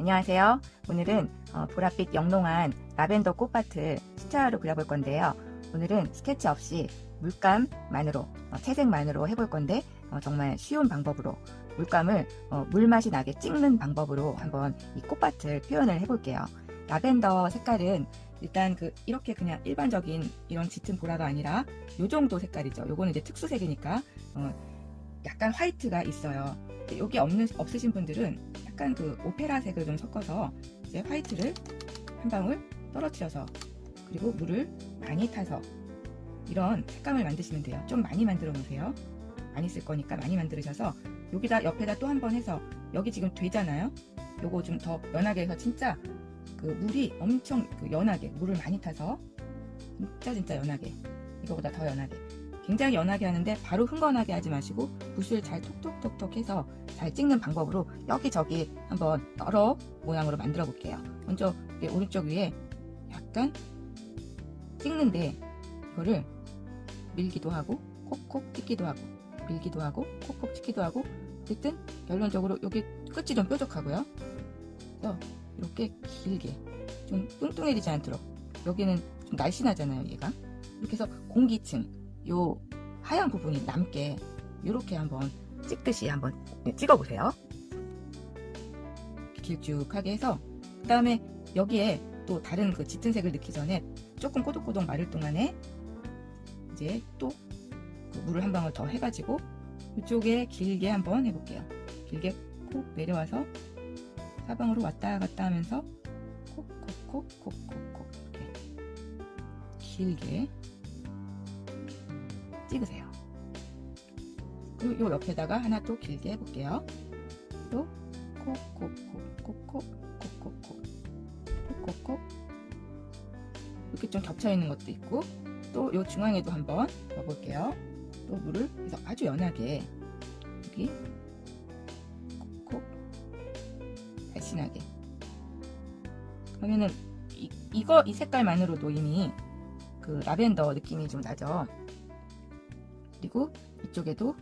안녕하세요. 오늘은 어, 보랏빛 영롱한 라벤더 꽃밭을 수채화로 그려볼 건데요. 오늘은 스케치 없이 물감만으로, 어, 채색만으로 해볼 건데 어, 정말 쉬운 방법으로 물감을 어, 물맛이 나게 찍는 방법으로 한번 이 꽃밭을 표현을 해볼게요. 라벤더 색깔은 일단 그 이렇게 그냥 일반적인 이런 짙은 보라가 아니라 요 정도 색깔이죠. 요거는 이제 특수색이니까 어, 약간 화이트가 있어요. 여기 없는 없으신 분들은 약간 그 오페라색을 좀 섞어서 이제 화이트를 한 방울 떨어뜨려서 그리고 물을 많이 타서 이런 색감을 만드시면 돼요. 좀 많이 만들어 놓으세요. 많이 쓸 거니까 많이 만들으셔서 여기다 옆에다 또 한 번 해서 여기 지금 되잖아요. 요거 좀 더 연하게 해서 진짜 그 물이 엄청 그 연하게 물을 많이 타서 진짜 진짜 연하게 이거보다 더 연하게 굉장히 연하게 하는데 바로 흥건하게 하지 마시고 붓을 잘 톡톡톡톡 해서 잘 찍는 방법으로 여기저기 한번 여러 모양으로 만들어 볼게요. 먼저 오른쪽 위에 약간 찍는데 이거를 밀기도 하고 콕콕 찍기도 하고 밀기도 하고 콕콕 찍기도 하고 어쨌든 결론적으로 여기 끝이 좀 뾰족하고요. 그래서 이렇게 길게 좀 뚱뚱해지지 않도록 여기는 좀 날씬하잖아요 얘가 이렇게 해서 공기층 요 하얀 부분이 남게 이렇게 한번 찍듯이 한번 찍어 보세요. 길쭉하게 해서 그 다음에 여기에 또 다른 그 짙은 색을 넣기 전에 조금 꼬독꼬독 마를 동안에 이제 또 그 물을 한 방울 더 해가지고 이쪽에 길게 한번 해볼게요. 길게 콕 내려와서 사방으로 왔다 갔다 하면서 콕콕콕콕콕콕 이렇게 길게 찍으세요. 그리고 요 옆에다가 하나 또 길게 해볼게요. 또 콕콕콕콕콕콕콕콕콕 콕콕콕 이렇게 좀 겹쳐 있는 것도 있고 또 요 중앙에도 한번 넣어볼게요. 또 물을 해서 아주 연하게 여기 콕콕 날씬하게 그러면은 이, 이거 이 색깔만으로도 이미 그 라벤더 느낌이 좀 나죠. 그리고 이쪽에도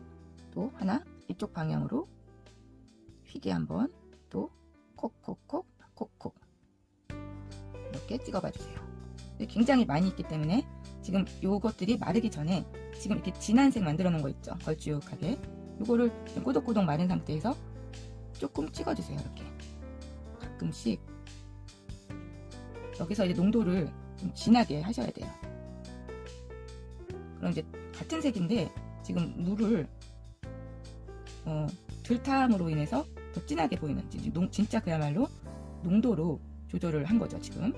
또 하나 이쪽 방향으로 휘게 한번 또 콕콕콕 콕콕 이렇게 찍어봐 주세요. 굉장히 많이 있기 때문에 지금 요것들이 마르기 전에 지금 이렇게 진한 색 만들어 놓은 거 있죠? 걸쭉하게. 요거를 좀 꼬독꼬독 마른 상태에서 조금 찍어주세요 이렇게. 가끔씩. 여기서 이제 농도를 좀 진하게 하셔야 돼요. 그럼 이제 같은 색인데 지금 물을 어, 들탐으로 인해서 더 진하게 보이는 진짜 그야말로 농도로 조절을 한 거죠 지금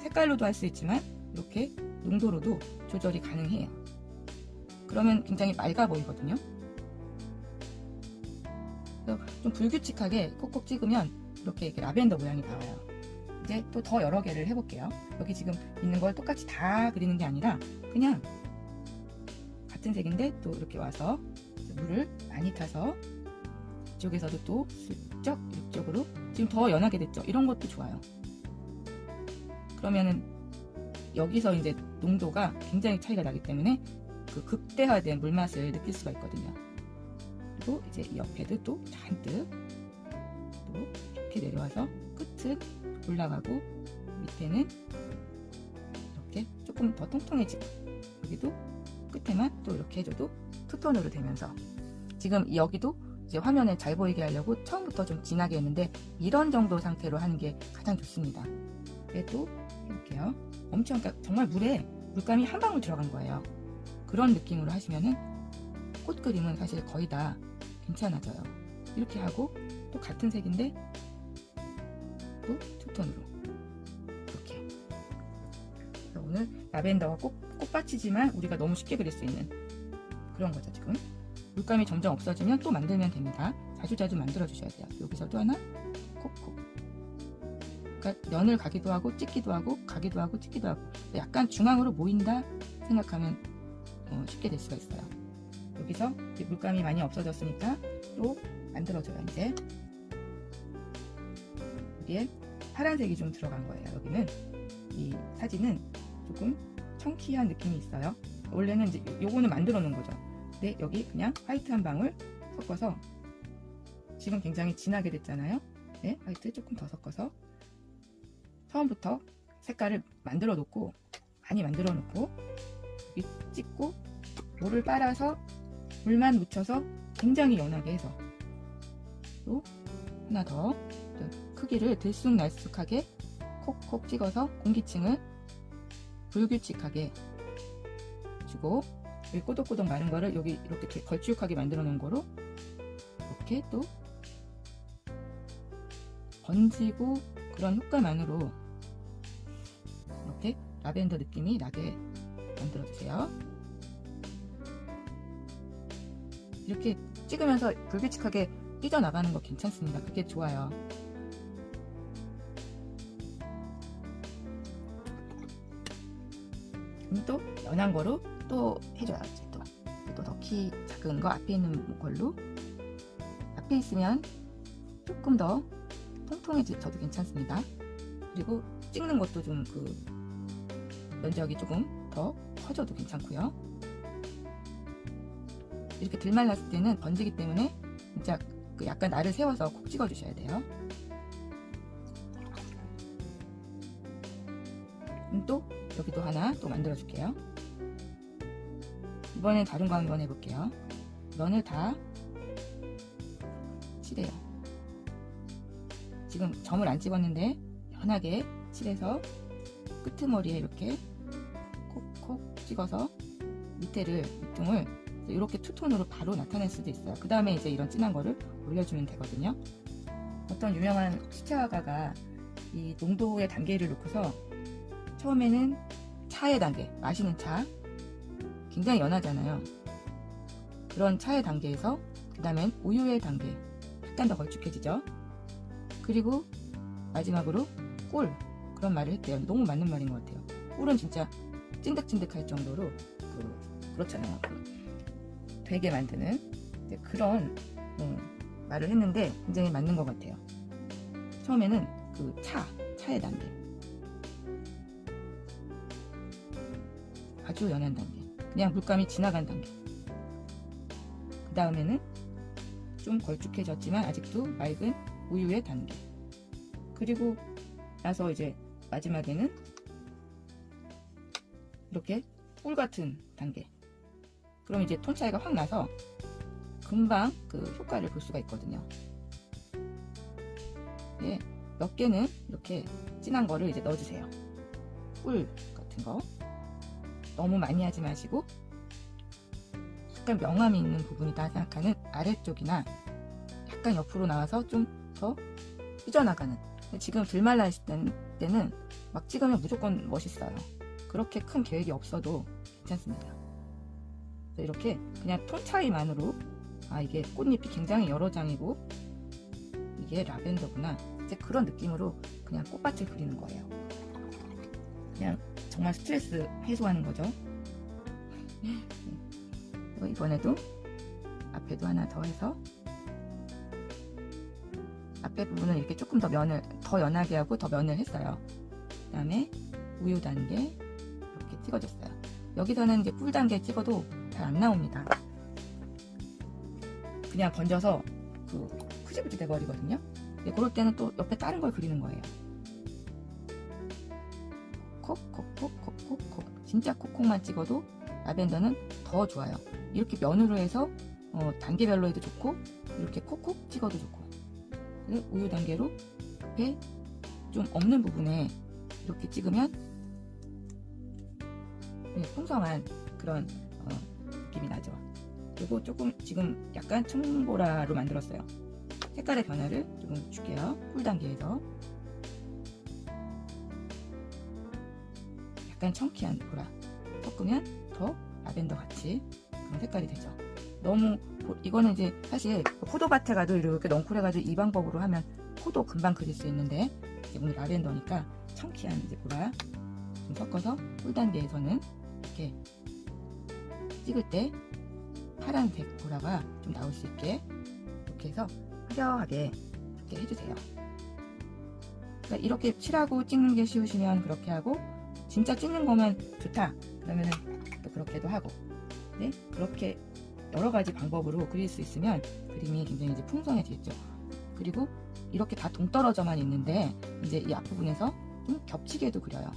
색깔로도 할 수 있지만 이렇게 농도로도 조절이 가능해요. 그러면 굉장히 맑아 보이거든요. 좀 불규칙하게 콕콕 찍으면 이렇게, 라벤더 모양이 나와요. 이제 또 더 여러 개를 해볼게요. 여기 지금 있는 걸 똑같이 다 그리는 게 아니라 그냥 같은 색인데 또 이렇게 와서 물을 많이 타서 이쪽에서도 또 슬쩍 이쪽으로 지금 더 연하게 됐죠. 이런 것도 좋아요. 그러면은 여기서 이제 농도가 굉장히 차이가 나기 때문에 그 극대화된 물맛을 느낄 수가 있거든요. 그리고 이제 옆에도 또 잔뜩 또 이렇게 내려와서 끝은 올라가고 밑에는 이렇게 조금 더 통통해지고 여기도 끝에만 또 이렇게 해줘도 투톤으로 되면서 지금 여기도 이제 화면에 잘 보이게 하려고 처음부터 좀 진하게 했는데 이런 정도 상태로 하는 게 가장 좋습니다. 그래도 해볼게요. 엄청 그러니까 정말 물에 물감이 한 방울 들어간 거예요. 그런 느낌으로 하시면은 꽃 그림은 사실 거의 다 괜찮아져요. 이렇게 하고 또 같은 색인데 또 투톤으로. 이렇게. 오늘 라벤더가 꽃, 꽃밭이지만 우리가 너무 쉽게 그릴 수 있는 그런 거죠 지금. 물감이 점점 없어지면 또 만들면 됩니다. 자주자주 만들어 주셔야 돼요. 여기서도 하나 콕콕. 그러니까 연을 가기도 하고 찍기도 하고 가기도 하고 찍기도 하고. 약간 중앙으로 모인다 생각하면 어, 쉽게 될 수가 있어요. 여기서 물감이 많이 없어졌으니까 또 만들어줘요. 이제 여기에 파란색이 좀 들어간 거예요. 여기는 이 사진은 조금 청키한 느낌이 있어요. 원래는 이제 요거는 만들어 놓은 거죠. 근데 여기 그냥 화이트 한 방울 섞어서 지금 굉장히 진하게 됐잖아요. 네, 화이트 조금 더 섞어서 처음부터 색깔을 만들어 놓고 많이 만들어 놓고 찍고 물을 빨아서 물만 묻혀서 굉장히 연하게 해서 또 하나 더 크기를 들쑥날쑥하게 콕콕 찍어서 공기층을 불규칙하게 주고 여기 꼬독꼬독 마른 거를 여기 이렇게 걸쭉하게 만들어 놓은 거로 이렇게 또 번지고 그런 효과만으로 이렇게 라벤더 느낌이 나게 만들어 주세요. 이렇게 찍으면서 불규칙하게 삐져나가는 거 괜찮습니다. 그게 좋아요. 그럼 또 연한 거로 또 해줘야지 또. 또 더 키 작은 거 앞에 있는 걸로 앞에 있으면 조금 더 통통해져도 괜찮습니다. 그리고 찍는 것도 좀 그 면적이 조금 더 커져도 괜찮고요. 이렇게 들말랐을 때는 번지기 때문에 진짜 그 약간 날을 세워서 콕 찍어 주셔야 돼요. 또 여기도 하나 또 만들어 줄게요. 이번엔 다른 거 한번 해볼게요. 면을 다 칠해요. 지금 점을 안 찍었는데 연하게 칠해서 끄트머리에 이렇게 콕콕 찍어서 밑에를 밑둥을 이렇게 투톤으로 바로 나타낼 수도 있어요. 그 다음에 이제 이런 진한 거를 올려주면 되거든요. 어떤 유명한 수채화가가 이 농도의 단계를 놓고서 처음에는 차의 단계, 마시는 차, 굉장히 연하잖아요. 그런 차의 단계에서 그 다음엔 우유의 단계, 약간 더 걸쭉해지죠. 그리고 마지막으로 꿀 그런 말을 했대요. 너무 맞는 말인 것 같아요. 꿀은 진짜 찐득찐득할 정도로 그, 그렇잖아요. 그 되게 만드는 그런 음, 말을 했는데 굉장히 맞는 것 같아요. 처음에는 그 차, 차의 단계. 아주 연한 단계. 그냥 물감이 지나간 단계. 그 다음에는 좀 걸쭉해졌지만 아직도 맑은 우유의 단계. 그리고 나서 이제 마지막에는 이렇게 꿀 같은 단계. 그럼 이제 톤 차이가 확 나서 금방 그 효과를 볼 수가 있거든요. 네, 몇 개는 이렇게 진한 거를 이제 넣어주세요. 꿀 같은 거. 너무 많이 하지 마시고 약간 명암이 있는 부분이다 생각하는 아래쪽이나 약간 옆으로 나와서 좀 더 삐져나가는 지금 들말라 있을 때는 막 찍으면 무조건 멋있어요. 그렇게 큰 계획이 없어도 괜찮습니다. 이렇게 그냥 톤 차이만으로 아 이게 꽃잎이 굉장히 여러 장이고 이게 라벤더구나 이제 그런 느낌으로 그냥 꽃밭을 그리는 거예요. 그냥 정말 스트레스 해소하는 거죠. 그리고 이번에도 앞에도 하나 더 해서 앞에 부분은 이렇게 조금 더 면을 더 연하게 하고 더 면을 했어요. 그 다음에 우유 단계 이렇게 찍어줬어요. 여기서는 이제 꿀 단계 찍어도 잘 안 나옵니다. 그냥 번져서 그 흐지부지 돼버리거든요. 그럴 때는 또 옆에 다른 걸 그리는 거예요. 콕콕콕콕콕콕 진짜 콕콕만 찍어도 라벤더는 더 좋아요. 이렇게 면으로 해서 어, 단계별로 해도 좋고 이렇게 콕콕 찍어도 좋고 우유 단계로 앞에 좀 없는 부분에 이렇게 찍으면 네, 풍성한 그런 어, 느낌이 나죠. 그리고 조금 지금 약간 청보라로 만들었어요. 색깔의 변화를 조금 줄게요. 꿀 단계에서 약간 청키한 보라 섞으면 더 라벤더 같이 그런 색깔이 되죠. 너무 이거는 이제 사실 포도밭에 가도 이렇게 넝쿨해가지고 이 방법으로 하면 포도 금방 그릴 수 있는데 오늘 라벤더니까 청키한 이제 보라 좀 섞어서 꿀 단계에서는 이렇게 찍을 때 파란색 보라가 좀 나올 수 있게 이렇게 해서 화려하게 이렇게 해주세요. 그러니까 이렇게 칠하고 찍는 게 쉬우시면 그렇게 하고 진짜 찍는 거면 좋다. 그러면은 또 그렇게도 하고. 네? 그렇게 여러 가지 방법으로 그릴 수 있으면 그림이 굉장히 이제 풍성해지겠죠. 그리고 이렇게 다 동떨어져만 있는데 이제 이 앞부분에서 좀 겹치게도 그려요.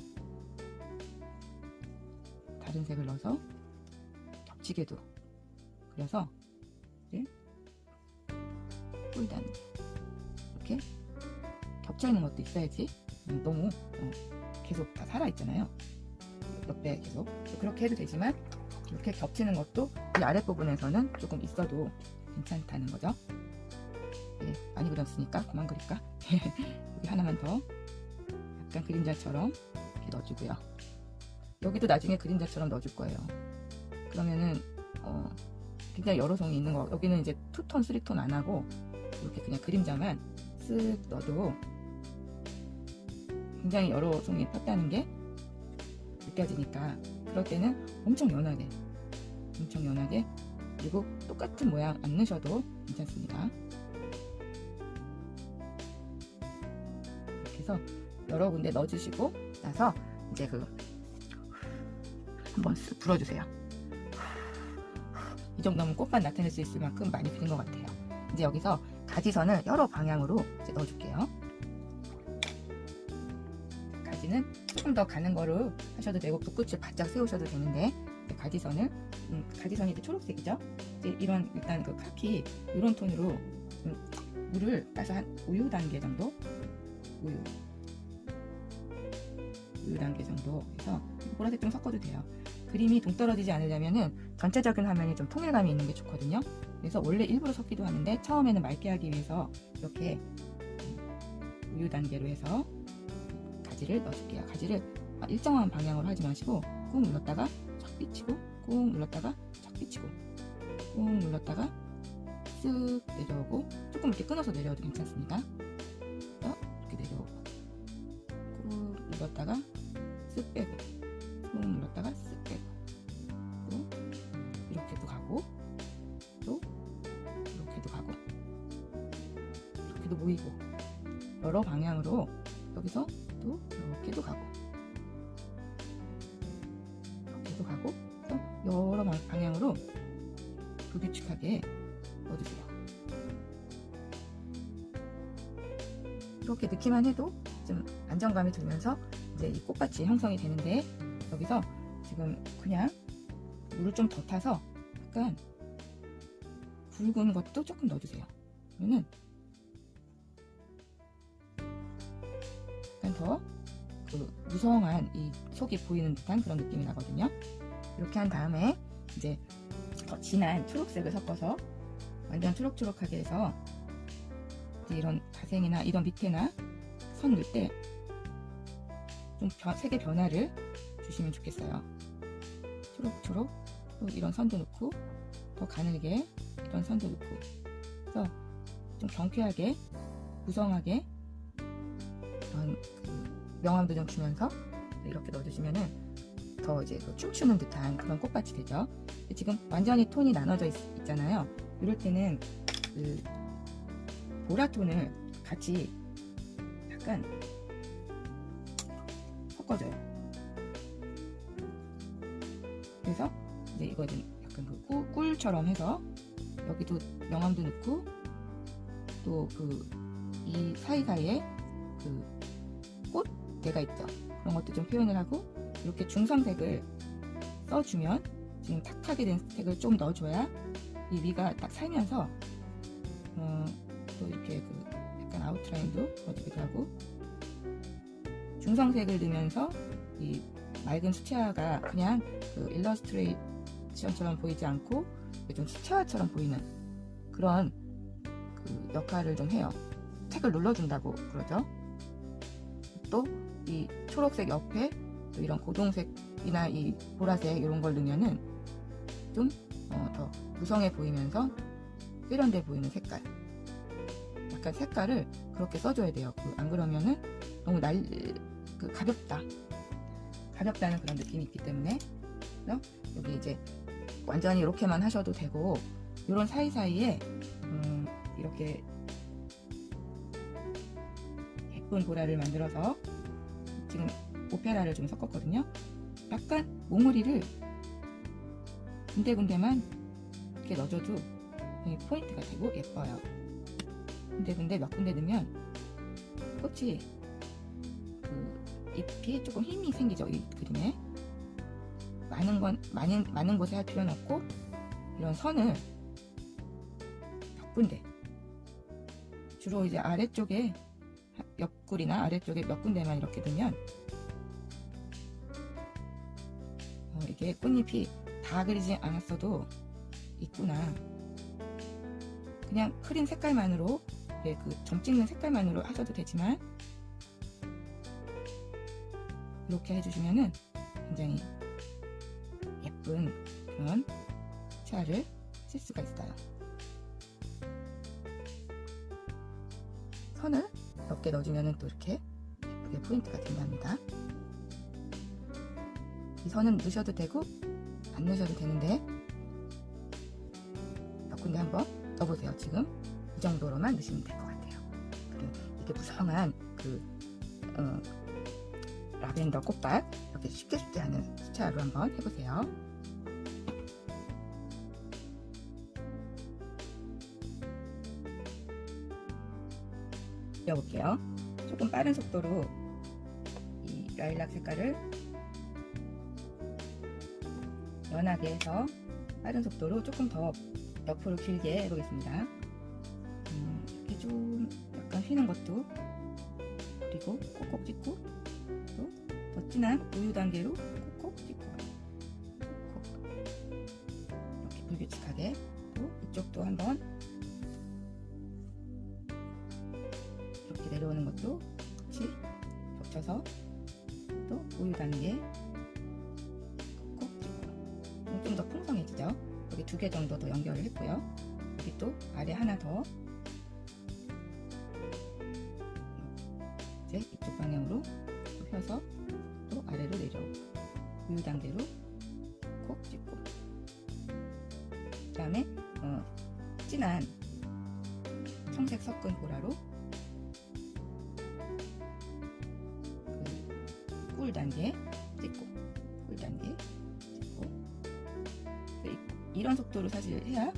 다른 색을 넣어서 겹치게도 그려서 이제 꿀단 이렇게 겹쳐 있는 것도 있어야지. 음, 너무 어, 계속 다 살아 있잖아요. 옆에 계속 그렇게 해도 되지만 이렇게 겹치는 것도 이 아랫 부분에서는 조금 있어도 괜찮다는 거죠. 예, 많이 그렸으니까 그만 그릴까? 여기 하나만 더 약간 그림자처럼 이렇게 넣어주고요. 여기도 나중에 그림자처럼 넣어줄 거예요. 그러면은 어, 굉장히 여러 송이 있는 거 여기는 이제 투톤, 쓰리톤 안 하고 이렇게 그냥 그림자만 쓱 넣어도 굉장히 여러 송이 폈다는 게 느껴지니까 그럴 때는 엄청 연하게 엄청 연하게 그리고 똑같은 모양 안 넣으셔도 괜찮습니다. 이렇게 해서 여러 군데 넣어주시고 나서 이제 그 한번 쓱 불어주세요. 이 정도면 꽃만 나타낼 수 있을 만큼 많이 그린 것 같아요. 이제 여기서 가지선을 여러 방향으로 넣어줄게요. 가지는 조금 더 가는 거로 하셔도 되고 붓끝을 바짝 세우셔도 되는데 이제 가지선을 음, 가지선이 이제 초록색이죠. 이제 이런 일단 그 카키 이런 톤으로 음, 물을 따서 한 우유 단계 정도 우유 우유 단계 정도 해서 보라색 좀 섞어도 돼요. 그림이 동떨어지지 않으려면은 전체적인 화면이 좀 통일감이 있는 게 좋거든요. 그래서 원래 일부러 섞기도 하는데 처음에는 맑게 하기 위해서 이렇게 음, 우유 단계로 해서 가지를 넣어줄게요. 가지를 일정한 방향으로 하지 마시고 꾹 눌렀다가 쫙 삐치고 꾹 눌렀다가 쫙 삐치고 꾹 눌렀다가 쓱 내려오고 조금 이렇게 끊어서 내려와도 괜찮습니다. 자, 이렇게 내려오고 꾹 눌렀다가 쓱 빼고 꾹 눌렀다가 쓱 빼고 또 이렇게도 가고 또 이렇게도 가고 이렇게도 모이고 여러 방향으로 여기서 또 이렇게도 가고 이렇게도 가고 또 여러 방- 방향으로 불규칙하게 넣어주세요. 이렇게 넣기만 해도 좀 안정감이 들면서 이제 이 꽃밭이 형성이 되는데 여기서 지금 그냥 물을 좀 더 타서 약간 굵은 것도 조금 넣어주세요. 그러면은 약간 더그 무성한 이 속이 보이는 듯한 그런 느낌이 나거든요. 이렇게 한 다음에 이제 더 진한 초록색을 섞어서 완전 초록초록하게 해서 이런 자생이나 이런 밑에나 선 넣을 때 좀 색의 변화를 주시면 좋겠어요. 초록초록 또 이런 선도 넣고 더 가늘게 이런 선도 넣고 그래서 좀 경쾌하게 무성하게 그 명암도 좀 주면서 이렇게 넣어주시면은 더 이제 그 춤추는 듯한 그런 꽃밭이 되죠. 지금 완전히 톤이 나눠져 있, 있잖아요. 이럴 때는 그 보라 톤을 같이 약간 섞어줘요. 그래서 이제 이거 좀 약간 그 꿀, 꿀처럼 해서 여기도 명암도 넣고 또 그 이 사이사이에 그꽃 대가 있죠. 그런 것도 좀 표현을 하고 이렇게 중성색을 써주면 지금 탁하게 된 색을 좀 넣어줘야 이 위가 딱 살면서 어, 또 이렇게 그 약간 아웃라인도 넣어주기도 하고 중성색을 넣으면서 이 맑은 수채화가 그냥 그 일러스트레이션처럼 보이지 않고 좀 수채화처럼 보이는 그런 그 역할을 좀 해요. 색을 눌러준다고 그러죠. 또 이 초록색 옆에 또 이런 고동색이나 이 보라색 이런 걸 넣으면은 좀더 무성해 보이면서 세련돼 보이는 색깔. 약간 색깔을 그렇게 써줘야 돼요. 그 안 그러면은 너무 날, 그 가볍다. 가볍다는 그런 느낌이 있기 때문에. 그래서 여기 이제 완전히 이렇게만 하셔도 되고, 이런 사이사이에, 음, 이렇게 예쁜 보라를 만들어서 지금 오페라를 좀 섞었거든요. 약간 몽우리를 군데군데만 이렇게 넣어줘도 포인트가 되고 예뻐요. 근데 몇 군데 넣으면 꽃이 그 잎이 조금 힘이 생기죠 이 그림에 많은 건 많은 많은 곳에 할 필요는 없고 이런 선을 몇 군데 주로 이제 아래쪽에 옆구리나 아래쪽에 몇 군데만 이렇게 두면 어, 이게 꽃잎이 다 그리지 않았어도 있구나 그냥 크림 색깔만으로 네, 그점 찍는 색깔만으로 하셔도 되지만 이렇게 해주시면은 굉장히 예쁜 그런 치아를 쓸 수가 있어요. 선을 몇 개 넣어주면은 또 이렇게 예쁘게 포인트가 된답니다. 이 선은 넣으셔도 되고 안 넣으셔도 되는데 몇 군데 한번 넣어보세요. 지금 이 정도로만 넣으시면 될 것 같아요. 그리고 이렇게 무성한 그 어, 라벤더 꽃밭 이렇게 쉽게 쉽게 하는 스타일로 한번 해보세요. 그려볼게요. 조금 빠른 속도로 이 라일락 색깔을 연하게 해서 빠른 속도로 조금 더 옆으로 길게 해보겠습니다. 음, 이렇게 좀 약간 휘는 것도 그리고 꼭꼭 찍고 또 더 진한 우유 단계로 꼭꼭 찍고 콕콕 이렇게 불규칙하게 또 이쪽도 한번 했고요. 여기 또 아래 하나 더. 이제 이쪽 방향으로 또 펴서 또 아래로 내려오고 우유 단계로 콕 찍고. 그 다음에 어, 진한 청색 섞은 보라로 그 꿀 단계 찍고. 꿀 단계 찍고. 이- 이런 속도로 사실 해야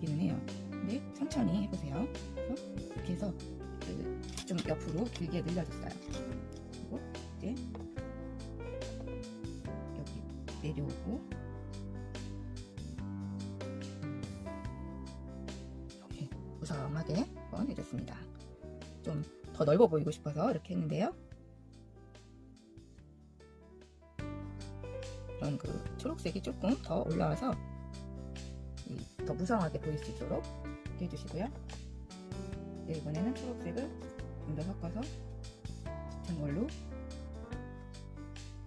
되기는 해요. 근데 천천히 해보세요. 이렇게 해서 그좀 옆으로 길게 늘려줬어요. 그리고 이제 여기 내려오고 이렇게 무성하게 한번 해줬습니다. 좀 더 넓어 보이고 싶어서 이렇게 했는데요. 이런 그 초록색이 조금 더 올라와서 이 더 무성하게 보일 수 있도록 이렇게 해주시고요. 이제 이번에는 초록색을 좀 더 섞어서 같은 걸로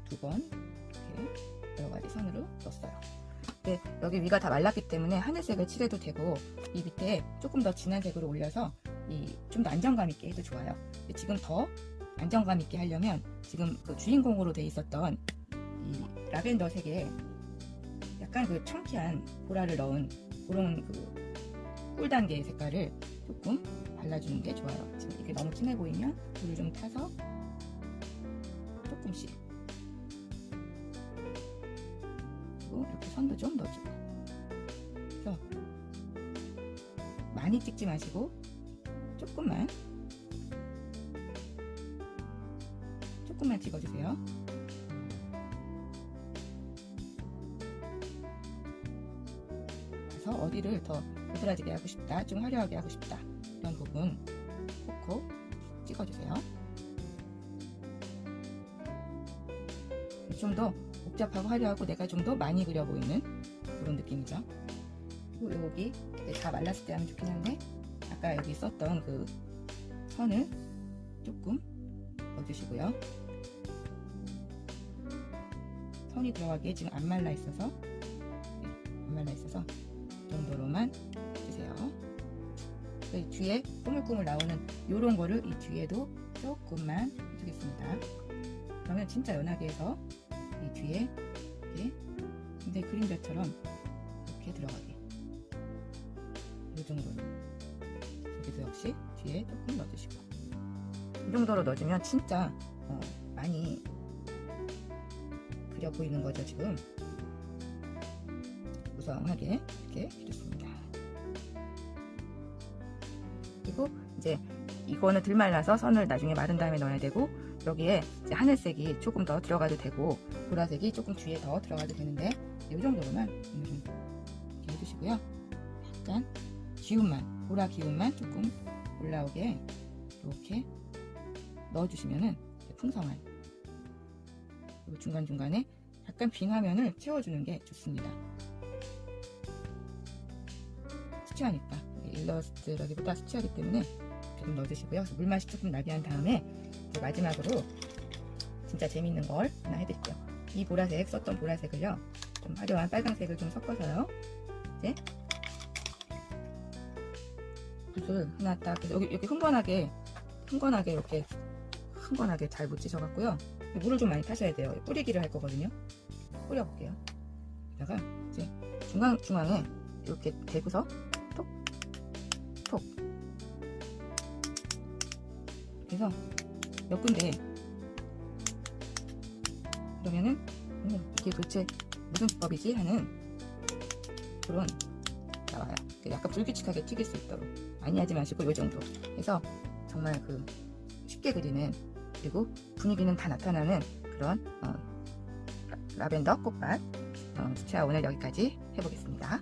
두 번 이렇게 여러 가지 선으로 넣었어요. 네, 여기 위가 다 말랐기 때문에 하늘색을 칠해도 되고 이 밑에 조금 더 진한 색으로 올려서 이좀더 안정감 있게 해도 좋아요. 지금 더 안정감 있게 하려면 지금 그 주인공으로 돼 있었던 이 라벤더 색에 약간 그 청키한 보라를 넣은 그런 그 꿀 단계의 색깔을 조금 발라주는 게 좋아요. 지금 이게 너무 진해 보이면 물을 좀 타서 조금씩 그리고 이렇게 선도 좀 넣어주고 그래서 많이 찍지 마시고 조금만 조금만 찍어주세요. 그래서 어디를 더 도드라지게 하고 싶다, 좀 화려하게 하고 싶다 이런 부분 콕콕 찍어주세요. 좀 더 복잡하고 화려하고 내가 좀 더 많이 그려 보이는 그런 느낌이죠. 그리고 여기 다 말랐을 때 하면 좋긴 한데 아까 여기 썼던 그 선을 조금 넣어주시고요. 선이 들어가기에 지금 안 말라 있어서 그 뒤에 꾸물꾸물 나오는 이런 거를 이 뒤에도 조금만 해주겠습니다. 그러면 진짜 연하게 해서 이 뒤에 이렇게 근데 그림자처럼 이렇게 들어가게. 이 정도로. 여기도 역시 뒤에 조금 넣어주시고. 이 정도로 넣어주면 진짜 어, 많이 그려 보이는 거죠 지금? 무성하게 이렇게 그렸습니다 이제 이거는 들 말라서 선을 나중에 마른 다음에 넣어야 되고 여기에 하늘색이 조금 더 들어가도 되고 보라색이 조금 뒤에 더 들어가도 되는데 이 정도로만 이렇게 해주시고요. 약간 기운만 보라 기운만 조금 올라오게 이렇게 넣어주시면은 풍성한 그리고 중간중간에 약간 빈 화면을 채워주는 게 좋습니다. 수치하니까 일러스트라기보다 수치하기 때문에 조금 넣어주시고요. 그래서 물맛이 조금 나게 한 다음에 마지막으로 진짜 재밌는 걸 하나 해드릴게요. 이 보라색 썼던 보라색을요. 좀 화려한 빨강색을 좀 섞어서요. 이제 붓을 하나 딱 여기 여기 흥건하게 흥건하게 이렇게 흥건하게 잘 묻히셔갖고요. 물을 좀 많이 타셔야 돼요. 뿌리기를 할 거거든요. 뿌려볼게요. 여기다가 이제 중앙 중앙에 이렇게 대고서 그래서 몇 군데 그러면은 오, 이게 도대체 무슨 기법이지 하는 그런 나와요. 그 약간 불규칙하게 튀길 수 있도록 많이 하지 마시고 요 정도. 해서 정말 그 쉽게 그리는 그리고 분위기는 다 나타나는 그런 어, 라- 라벤더 꽃밭 어, 수채화 오늘 여기까지 해보겠습니다.